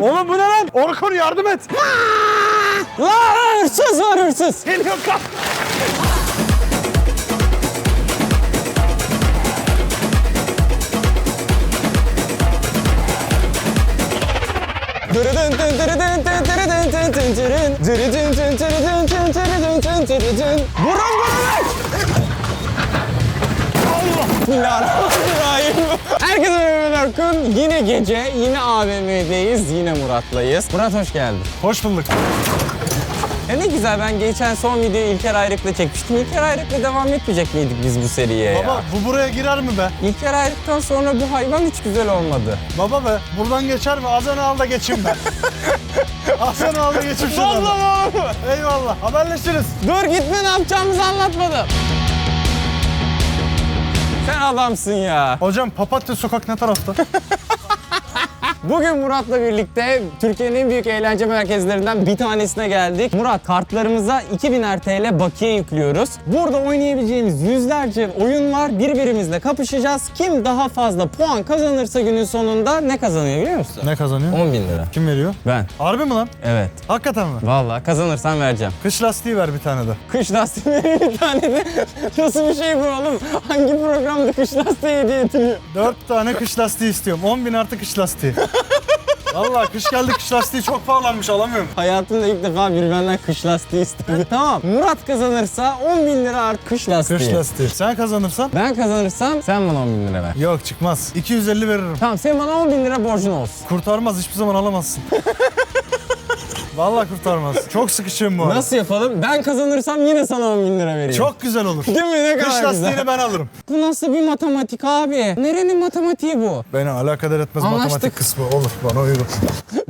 Oğlum bu ne lan? Orkun yardım et. Lan hırsız var hırsız. Geliyor kalk. Vurun vurun! Bismillahirrahmanirrahim. Orkun. Yine gece, yine AVM'deyiz, yine Murat'layız. Murat hoş geldin. Hoş bulduk. Ya ne güzel ben geçen son videoyu İlker Ayrık'la çekmiştim. İlker Ayrık'la devam etmeyecek miydik biz bu seriye ya? Baba bu buraya girer mi be? İlker Ayrık'tan sonra bu hayvan hiç güzel olmadı. Baba be buradan geçer mi? Azanı al da geçeyim ben. Azanı al da geçeyim şuradan. Vallahi? Eyvallah. Haberleşiriz. Dur gitme ne yapacağımızı anlatmadım. Sen adamsın ya. Hocam Papatya sokak ne tarafta? Bugün Murat'la birlikte Türkiye'nin en büyük eğlence merkezlerinden bir tanesine geldik. Murat kartlarımıza 2000 TL bakiye yüklüyoruz. Burada oynayabileceğimiz yüzlerce oyun var. Birbirimizle kapışacağız. Kim daha fazla puan kazanırsa günün sonunda ne kazanıyor biliyor musun? ne kazanıyor? 10 bin lira. Kim veriyor? Ben. Harbi mi lan? Evet. Hakikaten mi? Vallahi kazanırsan vereceğim. Kış lastiği ver bir tane de. Kış lastiği bir tane de. Nasıl bir şey bu oğlum? Hangi programda kış lastiği hediye ediliyor? Dört tane kış lastiği istiyorum. 10 bin artı kış lastiği. Vallahi kış geldi kış lastiği çok pahalanmış alamıyorum. Hayatımda ilk defa biri benden kış lastiği istedi. tamam. Murat kazanırsa 10 bin lira art kış lastiği. Kış lastiği. Sen kazanırsan? Ben kazanırsam sen bana 10 bin lira ver. Yok çıkmaz. 250 veririm. Tamam sen bana 10 bin lira borcun olsun. Kurtarmaz hiçbir zaman alamazsın. Vallahi kurtarmaz. Çok sıkışığım bu arada. Nasıl yapalım? Ben kazanırsam yine sana 10 bin lira vereyim. Çok güzel olur. Değil mi? Ne Kış kadar lastiğini güzel. ben alırım. Bu nasıl bir matematik abi? Nerenin matematiği bu? Beni alakadar etmez Anlaştık. matematik kısmı. Olur bana uygun.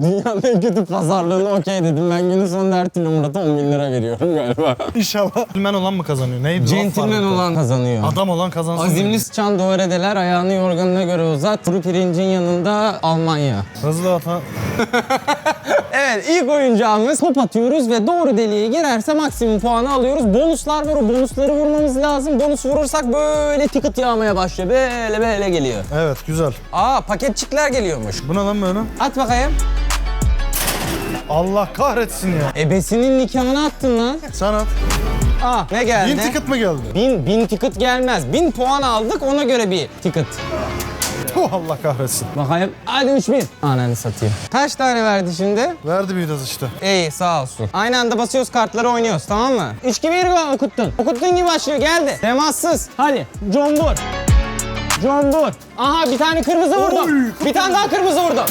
Dünyanın en kötü pazarlığını okey dedim. Ben günün sonunda her türlü Murat'a 10 bin lira veriyorum galiba. İnşallah. Centilmen olan mı kazanıyor? Neydi? Laf Centilmen vardı. olan kazanıyor. Adam olan kazansın. Azimli sıçan doğru edeler, ayağını yorganına göre uzat. Kuru pirincin yanında Almanya. Hızlı at ha. Evet ilk oyuncağımız top atıyoruz ve doğru deliğe girerse maksimum puanı alıyoruz. Bonuslar var o bonusları vurmamız lazım. Bonus vurursak böyle ticket yağmaya başlıyor. Böyle böyle geliyor. Evet güzel. Aa paketçikler geliyormuş. Bu ne lan böyle? At bakayım. Allah kahretsin ya. Ebesinin nikahını attın lan. Sen at. Aa ne geldi? Bin ticket mı geldi? Bin, bin ticket gelmez. Bin puan aldık ona göre bir ticket. Puh, Allah kahretsin. Bakayım. Hadi 3000. Ananı satayım. Kaç tane verdi şimdi? Verdi biraz işte. İyi sağ olsun. Aynı anda basıyoruz kartları oynuyoruz tamam mı? 3 gibi yürü okuttun. Okuttun gibi başlıyor geldi. Temassız. Hadi. Combur. Combur. Aha bir tane kırmızı vurdum. Oy, bir tane daha kırmızı vurdum.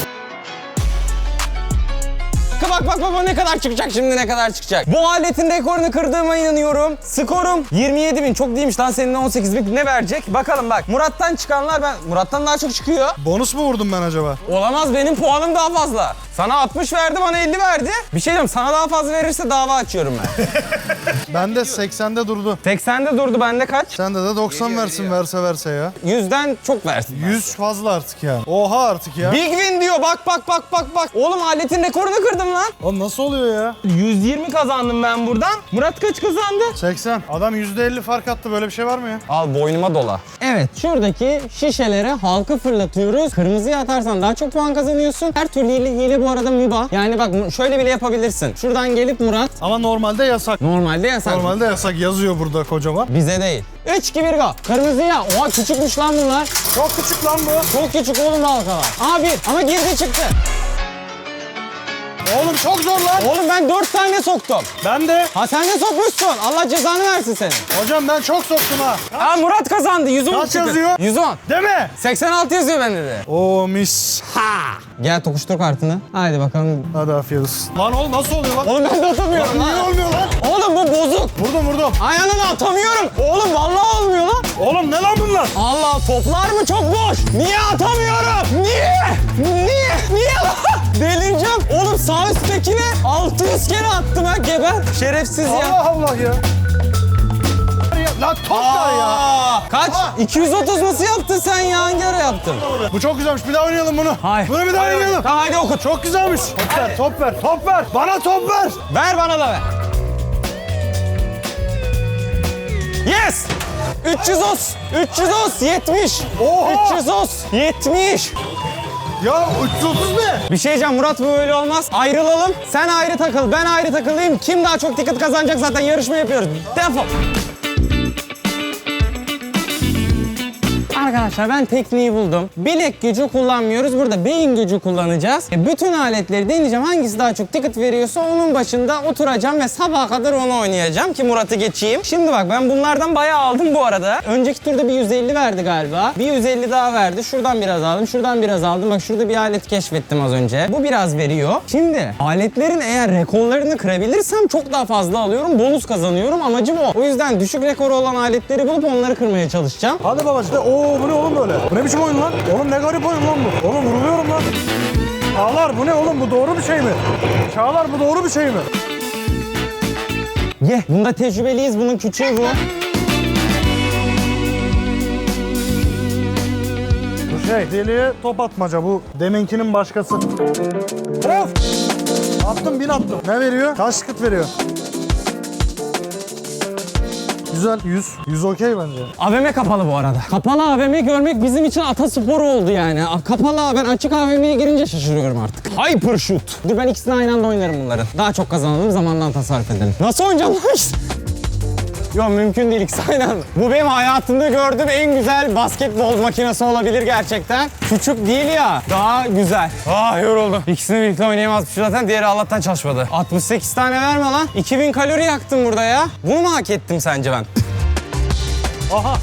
Bak bak bak bak ne kadar çıkacak şimdi ne kadar çıkacak. Bu aletin rekorunu kırdığıma inanıyorum. Skorum 27 bin. Çok değilmiş lan senin 18 bin. Ne verecek? Bakalım bak. Murat'tan çıkanlar ben... Murat'tan daha çok çıkıyor. Bonus mu vurdum ben acaba? Olamaz benim puanım daha fazla. Sana 60 verdi bana 50 verdi. Bir şey diyorum sana daha fazla verirse dava açıyorum ben. Bende 80'de durdu. 80'de durdu bende kaç? Sende de 90 versin verse verse ya. 100'den çok versin. 100 fazla artık yani. Oha artık ya. Big win diyor bak bak bak bak bak. Oğlum aletin rekorunu kırdım lan. O nasıl oluyor ya? 120 kazandım ben buradan. Murat kaç kazandı? 80. Adam %50 fark attı. Böyle bir şey var mı ya? Al boynuma dola. Evet şuradaki şişelere halka fırlatıyoruz. Kırmızıya atarsan daha çok puan kazanıyorsun. Her türlü hile, hile bu arada mübah. Yani bak şöyle bile yapabilirsin. Şuradan gelip Murat. Ama normalde yasak. Normalde yasak. Normalde yasak yazıyor burada kocaman. Bize değil. 3 2 1 go. Kırmızıya. Oha küçükmüş lan bunlar. Çok küçük lan bu. Çok küçük oğlum halkalar. Aha bir ama girdi çıktı. Oğlum çok zor lan. Oğlum ben 4 tane soktum. Ben de. Ha sen de sokmuşsun. Allah cezanı versin senin. Hocam ben çok soktum ha. Aa Murat kazandı. 110 Kaç çıktı. yazıyor? 110. Deme. 86 yazıyor bende de. Oo mis. Ha. Gel tokuştur kartını. Haydi bakalım. Hadi afiyet olsun. Lan oğlum nasıl oluyor lan? Oğlum ben de atamıyorum Niye lan. olmuyor lan? Oğlum bu bozuk. Vurdum vurdum. Ayağını atamıyorum. Oğlum vallahi olmuyor lan. Oğlum ne lan bunlar? Allah toplar mı çok boş? Niye atamıyorum? Niye? Niye? Niye lan? Delireceğim. Oğlum sağ üsttekine 600 kere attım ha geber. Şerefsiz ya. Allah Allah ya. Lan top ya. Aa, Kaç? 230 nasıl yaptın sen ya? Hangi ara yaptın? Bu çok güzelmiş. Bir daha oynayalım bunu. Hayır. Bunu bir daha Hayır, oynayalım. Tamam hadi okut. Çok güzelmiş. Top ver, top ver, top ver. Bana top ver. Ver bana da ver. Yes! 330, 330, 70. Oha! 330, 70. Ya 330 ne? Bir şey diyeceğim Murat bu böyle olmaz. Ayrılalım. Sen ayrı takıl, ben ayrı takılayım. Kim daha çok ticket kazanacak zaten yarışma yapıyoruz. Defol. Arkadaşlar ben tekniği buldum. Bilek gücü kullanmıyoruz. Burada beyin gücü kullanacağız. E, bütün aletleri deneyeceğim. Hangisi daha çok ticket veriyorsa onun başında oturacağım ve sabaha kadar onu oynayacağım ki Murat'ı geçeyim. Şimdi bak ben bunlardan bayağı aldım bu arada. Önceki turda bir 150 verdi galiba. Bir 150 daha verdi. Şuradan biraz aldım. Şuradan biraz aldım. Bak şurada bir alet keşfettim az önce. Bu biraz veriyor. Şimdi aletlerin eğer rekorlarını kırabilirsem çok daha fazla alıyorum. Bonus kazanıyorum. Amacım o. O yüzden düşük rekoru olan aletleri bulup onları kırmaya çalışacağım. Hadi babacığım. Oo bu ne oğlum böyle? Bu ne biçim oyun lan? Oğlum ne garip oyun lan bu? Oğlum vuruluyorum lan. Çağlar bu ne oğlum? Bu doğru bir şey mi? Çağlar bu doğru bir şey mi? Ye. Bunda tecrübeliyiz. Bunun küçüğü bu. Bu şey deliye top atmaca bu. Deminkinin başkası. Of! Attım bin attım. Ne veriyor? Kaç tıkıt veriyor? Güzel 100. 100 okey bence. AVM kapalı bu arada. Kapalı AVM görmek bizim için atasporu oldu yani. Kapalı ben açık AVM'ye girince şaşırıyorum artık. Hyper shoot. Dur ben ikisini aynı anda oynarım bunların. Daha çok kazanalım zamandan tasarruf edelim. Nasıl oynayacağım lan? Yok mümkün değil ikisi aynı anda. Bu benim hayatımda gördüğüm en güzel basketbol makinesi olabilir gerçekten. Küçük değil ya. Daha güzel. Ah yoruldum. İkisini birlikte oynayamazmış zaten. Diğeri Allah'tan çalışmadı. 68 tane verme lan. 2000 kalori yaktım burada ya. Bunu mu hak ettim sence ben? Aha.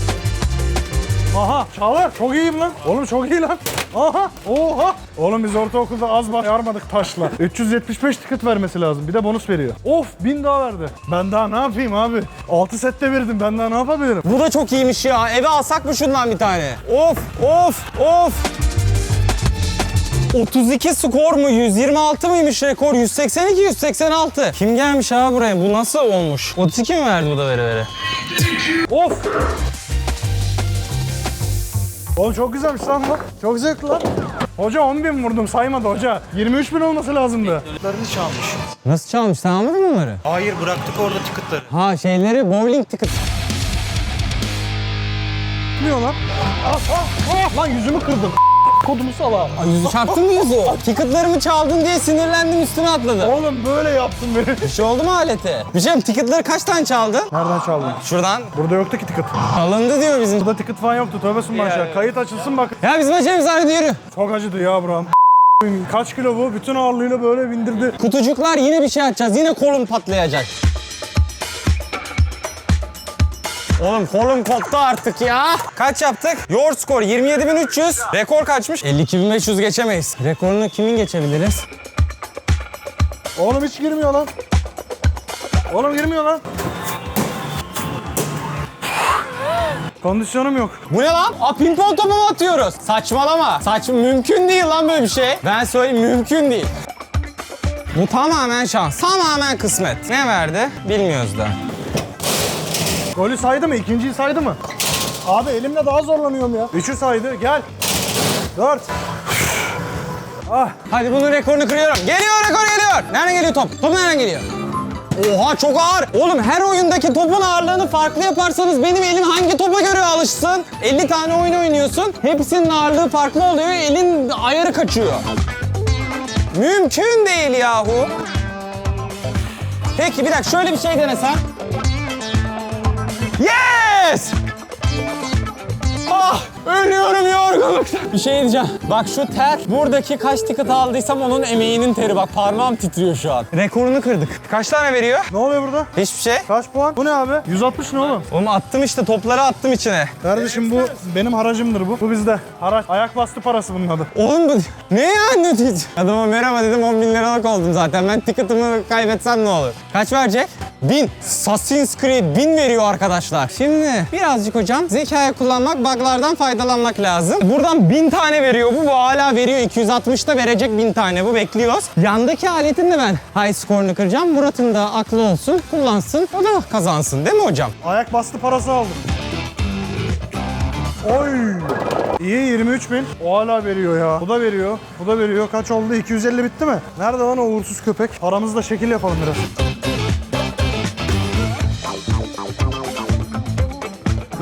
Aha. Çağlar çok iyiyim lan. Oğlum çok iyi lan. Aha. Oha. Oğlum biz ortaokulda az baş yarmadık taşla. 375 ticket vermesi lazım. Bir de bonus veriyor. Of 1000 daha verdi. Ben daha ne yapayım abi? 6 sette verdim. Ben daha ne yapabilirim? Bu da çok iyiymiş ya. Eve alsak mı şundan bir tane? Of of of. 32 skor mu? 126 mıymış rekor? 182 186. Kim gelmiş abi buraya? Bu nasıl olmuş? 32 mi verdi bu da vere vere? Of. Oğlum çok güzelmiş lan bu. Çok zevkli lan. Hoca 10 bin vurdum saymadı hoca. 23 bin olması lazımdı. Tıklarını çalmış. Nasıl çalmış? Sen anladın mı bunları? Hayır bıraktık orada tıkıtları. Ha şeyleri bowling ticket. Gitmiyor lan. Ah, ah, ah. Lan yüzümü kırdım. Kodumu sala. Ay, yüzü çarptın mı yüzü? Ticketlarımı çaldın diye sinirlendim üstüne atladı. Oğlum böyle yaptın beni. Bir şey oldu mu alete? Bir şey ticketları kaç tane çaldın? Nereden çaldın? Şuradan. Burada yoktu ki ticket. Alındı diyor bizim. Burada ticket falan yoktu. Tövbe sunma aşağı. Kayıt açılsın bak. Ya bizim açımız hadi yürü. Çok acıdı ya buram. Kaç kilo bu? Bütün ağırlığıyla böyle bindirdi. Kutucuklar yine bir şey atacağız. Yine kolum patlayacak. Oğlum kolum koptu artık ya. Kaç yaptık? Your score 27.300. Rekor kaçmış? 52.500 geçemeyiz. Rekorunu kimin geçebiliriz? Oğlum hiç girmiyor lan. Oğlum girmiyor lan. Kondisyonum yok. Bu ne lan? Aa pimpon topu mu atıyoruz? Saçmalama. Saçma mümkün değil lan böyle bir şey. Ben söyleyeyim mümkün değil. Bu tamamen şans. Tamamen kısmet. Ne verdi? Bilmiyoruz da. Golü saydı mı? İkinciyi saydı mı? Abi elimle daha zorlanıyorum ya. Üçü saydı. Gel. Dört. Ah. Hadi bunun rekorunu kırıyorum. Geliyor rekor geliyor. Nereden geliyor top? Top nereden geliyor? Oha çok ağır. Oğlum her oyundaki topun ağırlığını farklı yaparsanız benim elim hangi topa göre alışsın? 50 tane oyun oynuyorsun. Hepsinin ağırlığı farklı oluyor. Elin ayarı kaçıyor. Mümkün değil yahu. Peki bir dakika şöyle bir şey denesem. Yes! Ah! Ölüyorum yorgunluktan. Bir şey diyeceğim. Bak şu ter, buradaki kaç ticket aldıysam onun emeğinin teri. Bak parmağım titriyor şu an. Rekorunu kırdık. Kaç tane veriyor? Ne oluyor burada? Hiçbir şey. Kaç puan? Bu ne abi? 160 ne oğlum? Oğlum attım işte topları attım içine. Kardeşim bu benim haracımdır bu. Bu bizde. Haraç. Ayak bastı parası bunun adı. Oğlum bu ne ya ne diyeceğim? Adama merhaba dedim 10 bin liralık oldum zaten. Ben ticket'ımı kaybetsem ne olur? Kaç verecek? 1000. Assassin's Creed 1000 veriyor arkadaşlar. Şimdi birazcık hocam zekayı kullanmak, buglardan faydalanmak lazım. Buradan 1000 tane veriyor bu. Bu hala veriyor. 260'da verecek 1000 tane. Bu bekliyoruz. Yandaki aletin de ben high score'unu kıracağım. Murat'ın da aklı olsun, kullansın. O da kazansın değil mi hocam? Ayak bastı parası aldım. Oy. İyi 23 bin. O hala veriyor ya. Bu da veriyor. Bu da veriyor. Kaç oldu? 250 bitti mi? Nerede lan o uğursuz köpek? Paramızla şekil yapalım biraz.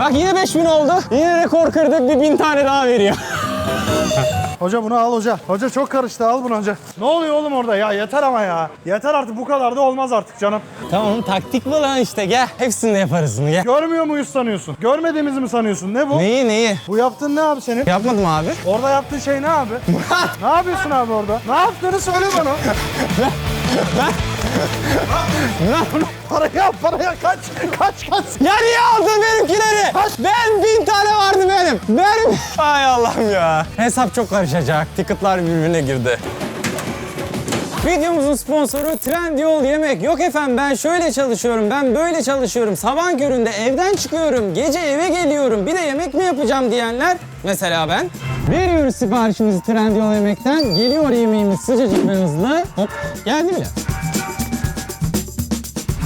Bak yine 5000 oldu. Yine rekor kırdık. Bir 1000 tane daha veriyor. Hoca bunu al hoca. Hoca çok karıştı al bunu hoca. Ne oluyor oğlum orada ya yeter ama ya. Yeter artık bu kadar da olmaz artık canım. Tamam taktik bu lan işte gel. Hepsini de yaparız bunu gel. Görmüyor muyuz sanıyorsun? Görmediğimizi mi sanıyorsun? Ne bu? Neyi neyi? Bu yaptığın ne abi senin? Yapmadım abi. Orada yaptığın şey ne abi? ne yapıyorsun abi orada? Ne yaptığını söyle bana. paraya paraya kaç kaç kaç. Ya niye aldın benimkileri? Ben bin tane vardı benim. Benim. Ay Allah'ım ya. Hesap çok karışacak. Ticketlar birbirine girdi. Videomuzun sponsoru Trendyol Yemek. Yok efendim ben şöyle çalışıyorum, ben böyle çalışıyorum. Sabah köründe evden çıkıyorum, gece eve geliyorum. Bir de yemek mi yapacağım diyenler mesela ben. Veriyoruz siparişimizi Trendyol Yemek'ten. Geliyor yemeğimiz sıcacık ve hızlı. Hop geldi bile.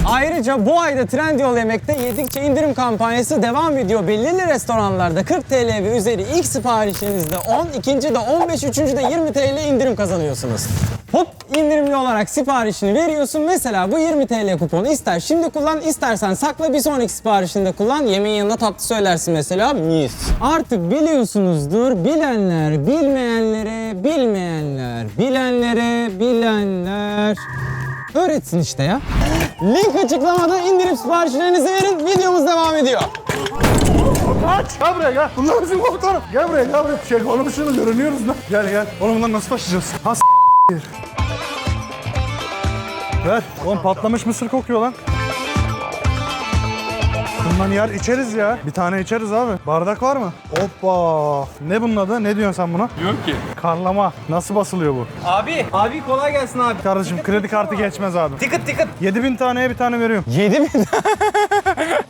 Ayrıca bu ayda Trendyol Yemek'te yedikçe indirim kampanyası devam ediyor. Belirli restoranlarda 40 TL ve üzeri ilk siparişinizde 10, ikinci de 15, üçüncü de 20 TL indirim kazanıyorsunuz. Hop indirimli olarak siparişini veriyorsun. Mesela bu 20 TL kuponu ister şimdi kullan istersen sakla bir sonraki siparişinde kullan. Yemeğin yanında tatlı söylersin mesela mis. Artık biliyorsunuzdur bilenler bilmeyenlere bilmeyenler bilenlere bilenler öğretsin işte ya. Link açıklamada indirip siparişlerinizi verin. Videomuz devam ediyor. Kaç gel buraya gel. Bunlar bizim komutanım. Gel buraya gel buraya. Şey konuşunu görünüyoruz lan. Gel gel. Oğlum bundan nasıl başlayacağız? Ha s- Ver. Oğlum patlamış mısır kokuyor lan. Bundan yer içeriz ya. Bir tane içeriz abi. Bardak var mı? Hoppa. Ne bunun adı? Ne diyorsun sen buna? Yok ki. Karlama. Nasıl basılıyor bu? Abi, abi kolay gelsin abi. Kardeşim kredi kartı geçmez abi. Tıkıt tıkıt. 7000 taneye bir tane veriyorum. 7 bin.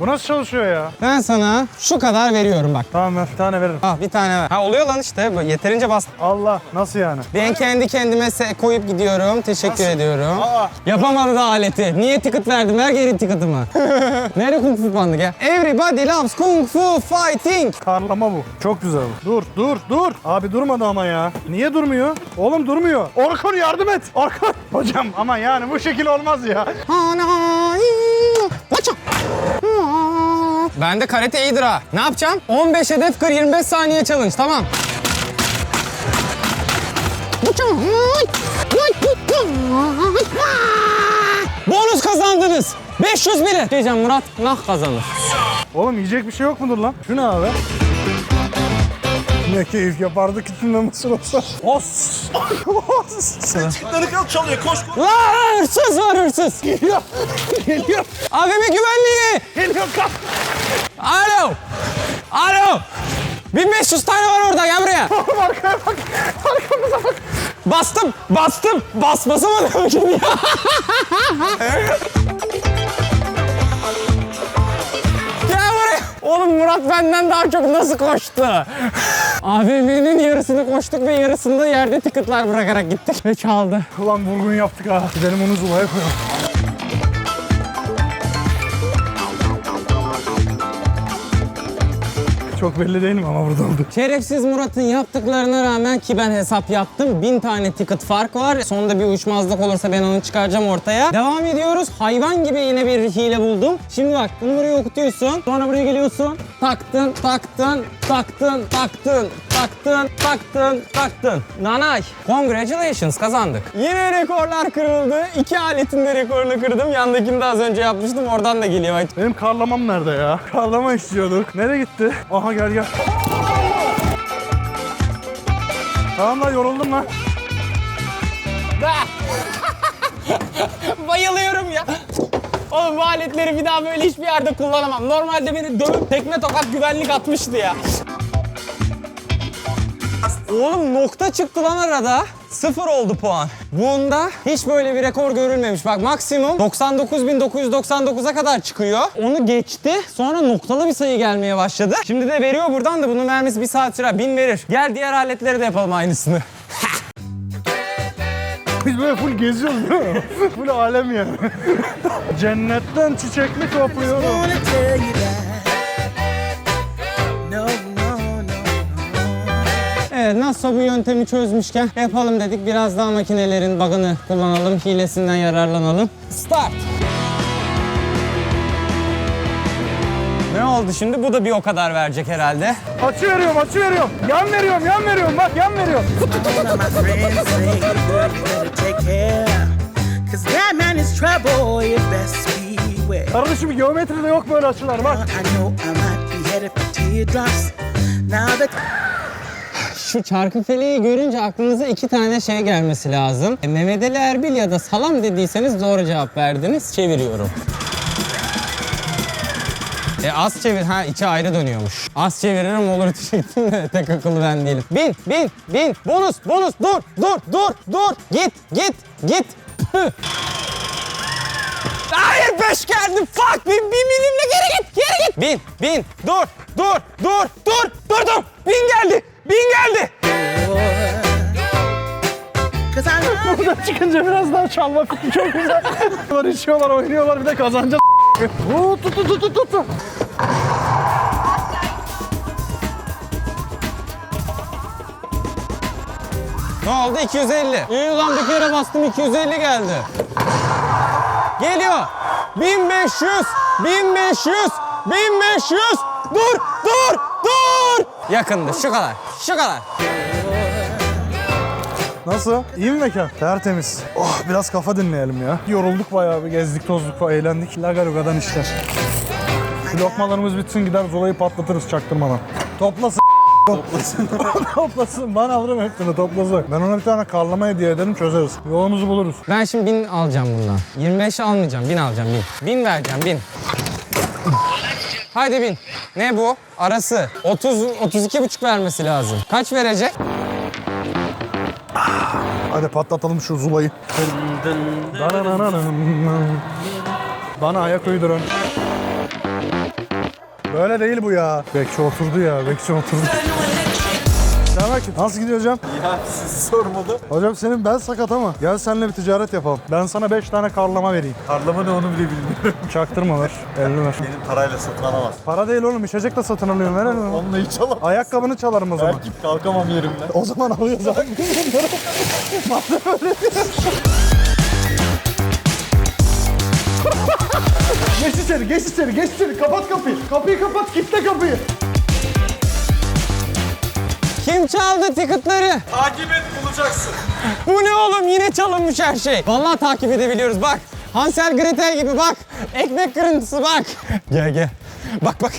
Bu nasıl çalışıyor ya? ben sana şu kadar veriyorum bak. Tamam ver. Bir tane veririm. Ah bir tane ver. Ha oluyor lan işte. Böyle Yeterince bastım. Allah. Nasıl yani? Ben kendi kendime se- koyup gidiyorum. Teşekkür ediyorum. Aa. Yapamadı da aleti. Niye ticket verdim? Ver geri ticket'ımı. Nerede kung fu bandı gel. Everybody loves kung fu fighting. Karlama bu. Çok güzel bu. Dur, dur, dur. Abi durmadı ama ya. Niye durmuyor? Oğlum durmuyor. Orkun yardım et. Orkun. Hocam ama yani bu şekil olmaz ya. Ben de karate iyidir ha. Ne yapacağım? 15 hedef kır 25 saniye challenge tamam. Bonus kazandınız. 500 bile. Diyeceğim Murat nah kazanır. Oğlum yiyecek bir şey yok mudur lan? Şu ne abi? Ne keyif yapardık içinde mısır olsa. Os. Os. Tıkları kal çalıyor koş koş. La hırsız var hırsız. Geliyor. Geliyor. AVM güvenliği. Geliyor kap. Alo. Alo. 1500 tane var orada gel buraya. Oğlum arkaya bak. Arkamıza bak. Bastım, bastım. Bas basamadım şimdi ya. Gel buraya. Oğlum Murat benden daha çok nasıl koştu? AVM'nin yarısını koştuk ve yarısında yerde tıkıtlar bırakarak gittik ve çaldı. Ulan vurgun yaptık ha. Gidelim onu zulaya koyalım. Çok belli değilim ama burada oldu. Şerefsiz Murat'ın yaptıklarına rağmen ki ben hesap yaptım. Bin tane ticket fark var. Sonunda bir uyuşmazlık olursa ben onu çıkaracağım ortaya. Devam ediyoruz. Hayvan gibi yine bir hile buldum. Şimdi bak bunu buraya okutuyorsun. Sonra buraya geliyorsun. Taktın, taktın, taktın, taktın, taktın, taktın, taktın. Nanay. Congratulations kazandık. Yine rekorlar kırıldı. İki aletin de rekorunu kırdım. Yandakini de az önce yapmıştım. Oradan da geliyor. Ay, Benim karlamam nerede ya? Karlama istiyorduk. Nereye gitti? Aha gel gel. Tamam lan yoruldum lan. Bayılıyorum ya. Oğlum bu aletleri bir daha böyle hiçbir yerde kullanamam. Normalde beni dövüp tekme tokat güvenlik atmıştı ya. Oğlum nokta çıktı lan arada. Sıfır oldu puan. Bunda hiç böyle bir rekor görülmemiş. Bak maksimum 99.999'a kadar çıkıyor. Onu geçti. Sonra noktalı bir sayı gelmeye başladı. Şimdi de veriyor buradan da bunun vermesi bir saat sürer. Bin verir. Gel diğer aletleri de yapalım aynısını. Böyle full geziyoruz değil mi? full alem yani. Cennetten çiçek mi topluyorum? Evet nasıl bu yöntemi çözmüşken yapalım dedik. Biraz daha makinelerin bug'ını kullanalım. Hilesinden yararlanalım. Start. Ne oldu şimdi? Bu da bir o kadar verecek herhalde. Açı veriyorum, açı veriyorum. Yan veriyorum, yan veriyorum. Bak yan veriyorum. Kardeşim geometride yok böyle açılar bak. Şu çarkı feleği görünce aklınıza iki tane şey gelmesi lazım. E, Mehmet Ali Erbil ya da salam dediyseniz doğru cevap verdiniz. Çeviriyorum. E az çevir, ha içi ayrı dönüyormuş. Az çeviririm olur diyecektim de tek akıllı ben değilim. Bin, bin, bin, bonus, bonus, dur, dur, dur, dur, git, git, git. Püh. Hayır beş geldi, fuck, bin, bin, binimle geri git, geri git. Bin, bin, dur, dur, dur, dur, dur, dur, bin geldi, bin geldi. Buradan çıkınca biraz daha çalma fikri çok güzel. Var içiyorlar, oynuyorlar bir de kazanacağız. Tut tut tut tut. Ne oldu? 250. İyi ulan bir kere bastım 250 geldi. Geliyor. 1500, 1500, 1500. Dur, dur, dur. Yakındı. Şu kadar. Şu kadar. Nasıl? İyi mi mekan? Tertemiz. Oh biraz kafa dinleyelim ya. Yorulduk bayağı bir gezdik tozduk falan eğlendik. Lagaruga'dan işler. Şu lokmalarımız bitsin gider Zola'yı patlatırız çaktırmadan. Toplasın. Toplasın. toplasın. Bana alırım hepsini toplasın. Ben ona bir tane karlama hediye ederim çözeriz. Yolumuzu buluruz. Ben şimdi 1000 alacağım bundan. 25 almayacağım. 1000 alacağım. 1000. 1000 vereceğim. 1000. Hadi 1000. Ne bu? Arası. 30 32 buçuk vermesi lazım. Kaç verecek? Hadi patlatalım şu Zula'yı. Bana ayak uydurun. Böyle değil bu ya. Bekçi oturdu ya. Bekçi oturdu. Selam Nasıl gidiyor hocam? Ya sizi sormadı. Hocam senin ben sakat ama gel seninle bir ticaret yapalım. Ben sana 5 tane karlama vereyim. Karlama ne onu bile bilmiyorum. Çaktırma ver. 50 ver. Benim parayla satın alamaz. Para değil oğlum içecek de satın alıyorum. Ver onu. Onunla hiç alamam. Ayakkabını çalarım o zaman. Belki kalkamam yerimden. O zaman alıyoruz abi. Madem öyle geç içeri, geç içeri, geç içeri. Kapat kapıyı. Kapıyı kapat, kilitle kapıyı. Kim çaldı ticketları? Takip et bulacaksın. Bu ne oğlum? Yine çalınmış her şey. Vallahi takip edebiliyoruz bak. Hansel Gretel gibi bak. Ekmek kırıntısı bak. Gel gel. Bak bak.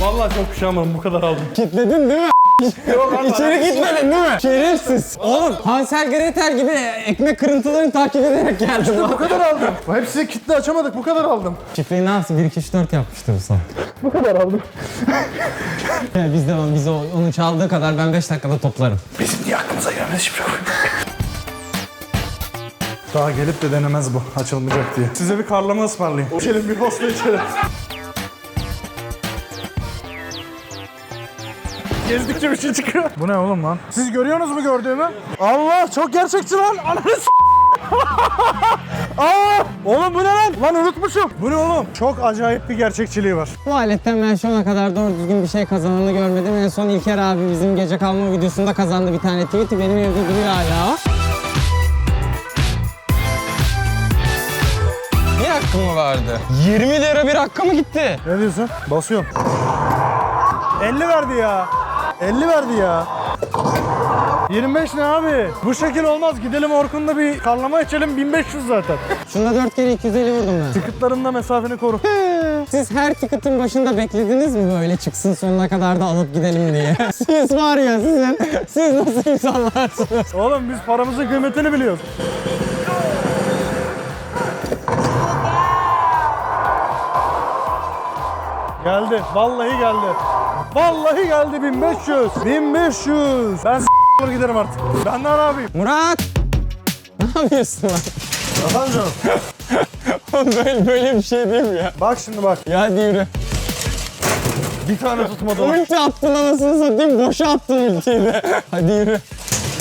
Vallahi çok pişmanım bu kadar aldım. Kitledin değil mi? İçeri gitmedin değil mi? Şerefsiz. Oğlum Hansel Gretel gibi ekmek kırıntılarını takip ederek geldim. Bu kadar aldım. Hepsi kitle açamadık bu kadar aldım. Şifreyi ne yapsın? 1 2 3 4 yapmıştı bu son. Bu kadar aldım. Ya biz devam. Biz onu çaldığı kadar ben 5 dakikada toplarım. Bizim niye aklımıza gelmez şifre Daha gelip de denemez bu açılmayacak diye. Size bir karlama ısmarlayayım. İçelim bir posta içelim. Gezdikçe bir şey çıkıyor. Bu ne oğlum lan? Siz görüyorsunuz mu gördüğümü? Allah çok gerçekçi lan. Ananı s- Aa! Oğlum bu ne lan? Lan unutmuşum. Bu ne oğlum? Çok acayip bir gerçekçiliği var. Bu aletten ben şu ana kadar doğru düzgün bir şey kazananı görmedim. En son İlker abi bizim gece kalma videosunda kazandı bir tane tweet'i. Benim evde duruyor hala o. Bir hakkı mı vardı? 20 lira bir hakkı mı gitti? Ne diyorsun? Basıyorum. 50 verdi ya. 50 verdi ya. 25 ne abi? Bu şekil olmaz. Gidelim Orkun'da bir karlama içelim 1500 zaten. Şunda 4 kere 250 vurdum ben. Tıkıtlarında mesafeni koru. Siz her ticket'ın başında beklediniz mi böyle çıksın sonuna kadar da alıp gidelim diye? siz var ya sizin, siz nasıl insanlarsınız? Oğlum biz paramızın kıymetini biliyoruz. Geldi. Vallahi geldi. Vallahi geldi 1500. 1500. Ben s*** olur giderim artık. Ben de yapayım. Murat! Ne yapıyorsun lan? Efendim canım. Oğlum böyle, böyle bir şey değil mi ya? Bak şimdi bak. Ya hadi yürü. Bir tane tutmadı. Ulti attın anasını satayım, boşa attın ultiyi de. Hadi yürü.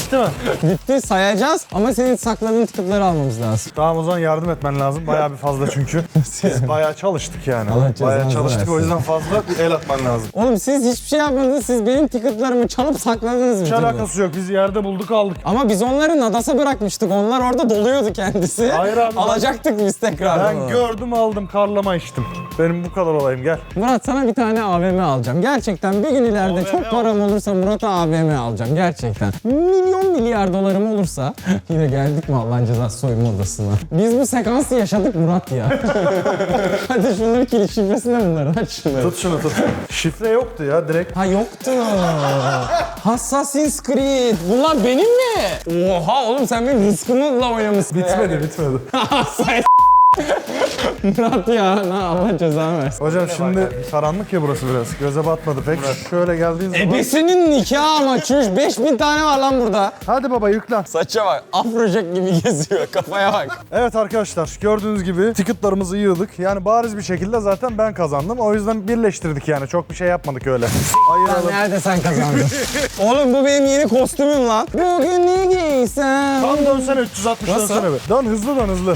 Bitti mi? Bitti sayacağız ama senin sakladığın tıkıtları almamız lazım. Tamam o zaman yardım etmen lazım. Bayağı bir fazla çünkü. Biz bayağı çalıştık yani. Allah bayağı çalıştık versin. o yüzden fazla bir el atman lazım. Oğlum siz hiçbir şey yapmadınız. Siz benim tıkıtlarımı çalıp sakladınız. Hiç bütün gün. alakası yok. Biz yerde bulduk aldık. Ama biz onları Nadas'a bırakmıştık. Onlar orada doluyordu kendisi. Hayır abi, ben- Alacaktık biz tekrar. Ben onu. gördüm aldım karlama içtim. Benim bu kadar olayım gel. Murat sana bir tane AVM alacağım. Gerçekten bir gün ileride AVM çok param olursa Murat'a AVM alacağım. Gerçekten. Milyon milyar dolarım olursa yine geldik mi Allah'ın cezası soyunma odasına. Biz bu sekansı yaşadık Murat ya. Hadi şunları kilit şifresine bunları aç şunları. Tut şunu tut. Şifre yoktu ya direkt. Ha yoktu. Assassin's Creed. Bunlar benim mi? Oha oğlum sen benim rızkımla oynamışsın. Bitmedi bitmedi. Say- Murat ya na Allah cezanı versin. Hocam şimdi karanlık ya burası biraz. Göze batmadı pek. Şöyle geldiğin zaman. Ebesinin nikahı ama çüş 5000 tane var lan burada. Hadi baba yüklen. Saça bak afrojek gibi geziyor kafaya bak. Evet arkadaşlar gördüğünüz gibi ticketlarımızı yığdık. Yani bariz bir şekilde zaten ben kazandım. O yüzden birleştirdik yani. Çok bir şey yapmadık öyle. Ayıralım. Nerede sen kazandın? Oğlum bu benim yeni kostümüm lan. Bugün ne giysem? Tam dönsene 360 Nasıl? dönsene bir. Dön hızlı dön hızlı.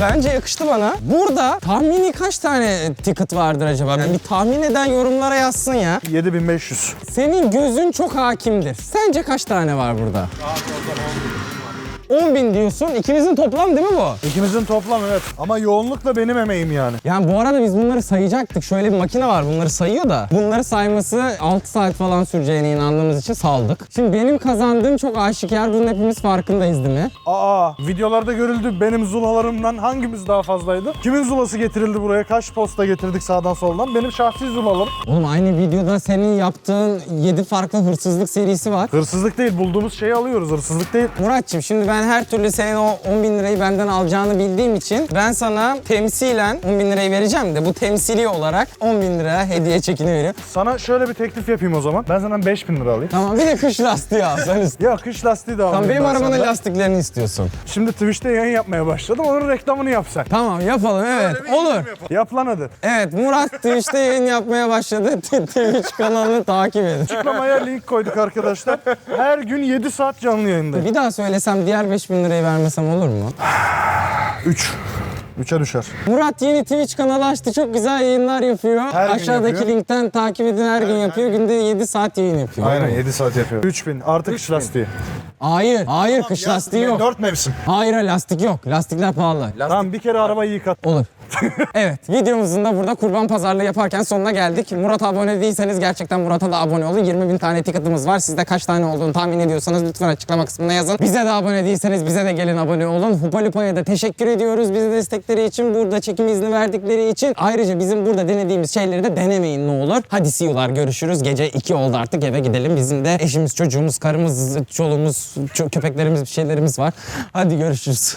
Bence yakıştı bana. Burada tahmini kaç tane ticket vardır acaba? Bir tahmin eden yorumlara yazsın ya. 7500. Senin gözün çok hakimdir. Sence kaç tane var burada? 10 bin diyorsun. İkimizin toplam değil mi bu? İkimizin toplam evet. Ama yoğunlukla benim emeğim yani. Yani bu arada biz bunları sayacaktık. Şöyle bir makine var bunları sayıyor da. Bunları sayması 6 saat falan süreceğine inandığımız için saldık. Şimdi benim kazandığım çok aşikar. Bunun hepimiz farkındayız değil mi? Aa videolarda görüldü benim zulalarımdan hangimiz daha fazlaydı? Kimin zulası getirildi buraya? Kaç posta getirdik sağdan soldan? Benim şahsi zulalarım. Oğlum aynı videoda senin yaptığın 7 farklı hırsızlık serisi var. Hırsızlık değil bulduğumuz şeyi alıyoruz hırsızlık değil. Muratçım şimdi ben her türlü senin o 10 bin lirayı benden alacağını bildiğim için ben sana temsilen 10 bin lirayı vereceğim de bu temsili olarak 10 bin lira hediye çekini veriyorum. Sana şöyle bir teklif yapayım o zaman. Ben senden 5000 lira alayım. Tamam bir de kış lastiği al sen. Ya kış lastiği de alayım. Tamam benim ben arabanın senden. lastiklerini istiyorsun. Şimdi Twitch'te yayın yapmaya başladım. Onun reklamını yap sen. Tamam yapalım evet olur. Yap lan hadi. Evet Murat Twitch'te yayın yapmaya başladı. Twitch kanalını takip edin. Açıklamaya link koyduk arkadaşlar. Her gün 7 saat canlı yayında. Bir daha söylesem diğer 5000 lirayı vermesem olur mu? 3. 3'e düşer. Murat yeni Twitch kanalı açtı. Çok güzel yayınlar yapıyor. Her gün Aşağıdaki yapıyor. linkten takip edin her gün yapıyor. Günde 7 saat yayın yapıyor. Aynen 7 saat yapıyor. 3000 artı kış lastiği. Hayır, hayır kış lastiği yok. 4 mevsim. Hayır lastik yok. Lastikler pahalı. Tamam bir kere arabayı yıkat. Olur. evet videomuzun da burada kurban pazarlığı yaparken sonuna geldik. Murat abone değilseniz gerçekten Murat'a da abone olun. 20 bin tane ticket'ımız var. Sizde kaç tane olduğunu tahmin ediyorsanız lütfen açıklama kısmına yazın. Bize de abone değilseniz bize de gelin abone olun. Hupa Lupa'ya da teşekkür ediyoruz bizi destekleri için. Burada çekim izni verdikleri için. Ayrıca bizim burada denediğimiz şeyleri de denemeyin ne olur. Hadi see you'lar görüşürüz. Gece 2 oldu artık eve gidelim. Bizim de eşimiz, çocuğumuz, karımız, çoluğumuz, ço- köpeklerimiz bir şeylerimiz var. Hadi görüşürüz.